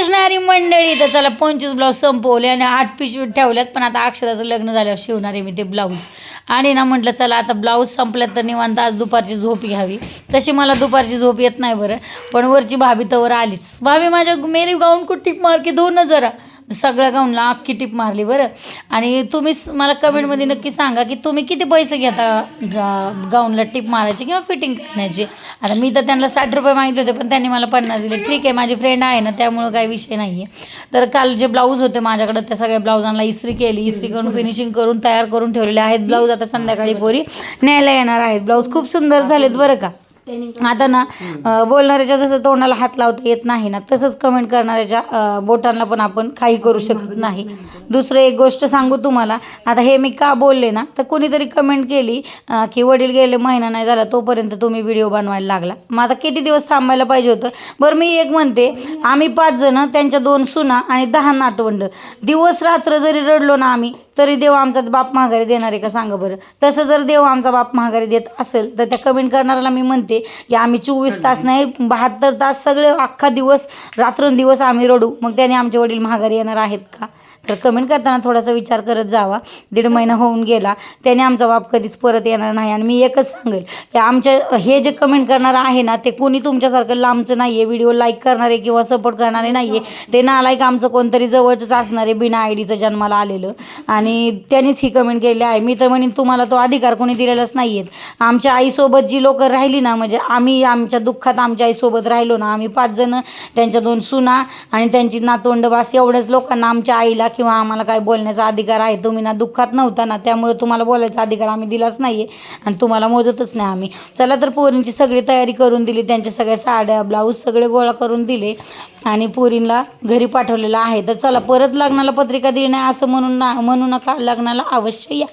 बघणारी मंडळी तर चला पंचवीस ब्लाऊज संपवले आणि आठ पिशवीत ठेवल्यात. पण आता अक्षराचं लग्न झाल्यावर शिवणारे मी ते ब्लाऊज आणि ना म्हटलं चला आता ब्लाऊज संपल्यात तर निवांत आज दुपारची झोप घ्यावी. तशी मला दुपारची झोप येत नाही बरं. पण वरची भाभी तवर आलीच. भाभी माझ्या मेरी गाऊन कुठे? मार की धुवून जरा. सगळ्या गाऊनला अख्खी टिप मारली बरं. आणि तुम्ही मला कमेंटमध्ये नक्की सांगा की तुम्ही किती पैसे घेता गाऊनला टिप मारायची किंवा फिटिंग करण्याची? आता मी तर त्यांना साठ रुपये मागितले होते पण त्यांनी मला पन्नास दिले. ठीक आहे माझी फ्रेंड आहे ना त्यामुळं काही विषय नाही आहे तर काल जे ब्लाऊज होते माझ्याकडं त्या सगळ्या ब्लाऊजांना इस्त्री केली. इस्त्री करून फिनिशिंग करून तयार करून ठेवलेले आहेत ब्लाऊज आता संध्याकाळी पोरी न्यायला येणार आहेत. ब्लाऊज खूप सुंदर झालेत बरं का? आता ना बोलणाऱ्याच्या जसं तोंडाला हात लावता येत नाही ना तसंच कमेंट करणाऱ्याच्या बोटांना पण आपण काही करू शकत नाही. दुसरं एक गोष्ट सांगू तुम्हाला आता हे मी का बोलले ना तर कोणीतरी कमेंट केली की वडील गेले महिना नाही झाला तोपर्यंत तुम्ही व्हिडिओ बनवायला लागला. मग आता किती दिवस थांबायला पाहिजे होतं? बरं मी एक म्हणते आम्ही पाच जण त्यांच्या दोन सुना आणि दहा नातवंड. दिवस रात्र जरी रडलो ना आम्ही तरी देव आमचा बाप महागारी देणार आहे का सांगा बरं? तसं जर देव आमचा बाप महागारी देत असेल तर त्या कमेंट करणाऱ्याला मी म्हणते की आम्ही चोवीस तास नाही बहात्तर तास सगळे अख्खा दिवस रात्रंदिवस आम्ही रडू. मग त्याने आमचे वडील महागारी येणार आहेत का? तर कमेंट करताना थोडासा विचार करत जावा. दीड महिना होऊन गेला त्याने आमचा बाप कधीच परत येणार नाही. आणि मी एकच सांगेल की आमच्या हे जे कमेंट करणार आहे ना ते कोणी तुमच्यासारखं लांबचं नाही आहे व्हिडिओ लाईक करणारे किंवा सपोर्ट करणारे नाही आहे ते नालायक आमचं कोणतरी जवळचंच असणारे बिना आय डीचं जन्माला आलेलं. आणि त्यांनीच ही कमेंट केली आहे. मी तर म्हणेन तुम्हाला तो अधिकार कोणी दिलेलाच नाही आहेत आमच्या आईसोबत जी लोक राहिली ना म्हणजे आम्ही आमच्या दुःखात आमच्या आईसोबत राहिलो ना आम्ही पाच जण त्यांच्या दोन सुना आणि त्यांची नातोंडवास एवढ्याच लोकांना आमच्या आईला किंवा आम्हाला काय बोलण्याचा अधिकार आहे तुम्ही ना दुःखात नव्हता ना त्यामुळे तुम्हाला बोलायचा अधिकार आम्ही दिलाच नाही आहे आणि तुम्हाला मोजतच नाही आम्ही. चला तर पोरींची सगळी तयारी करून दिली त्यांच्या सगळ्या साड्या ब्लाऊज सगळे गोळा करून दिले आणि पोरींला घरी पाठवलेलं आहे. तर चला परत लग्नाला पत्रिका दिली नाही असं म्हणून ना म्हणू नका लग्नाला अवश्य या.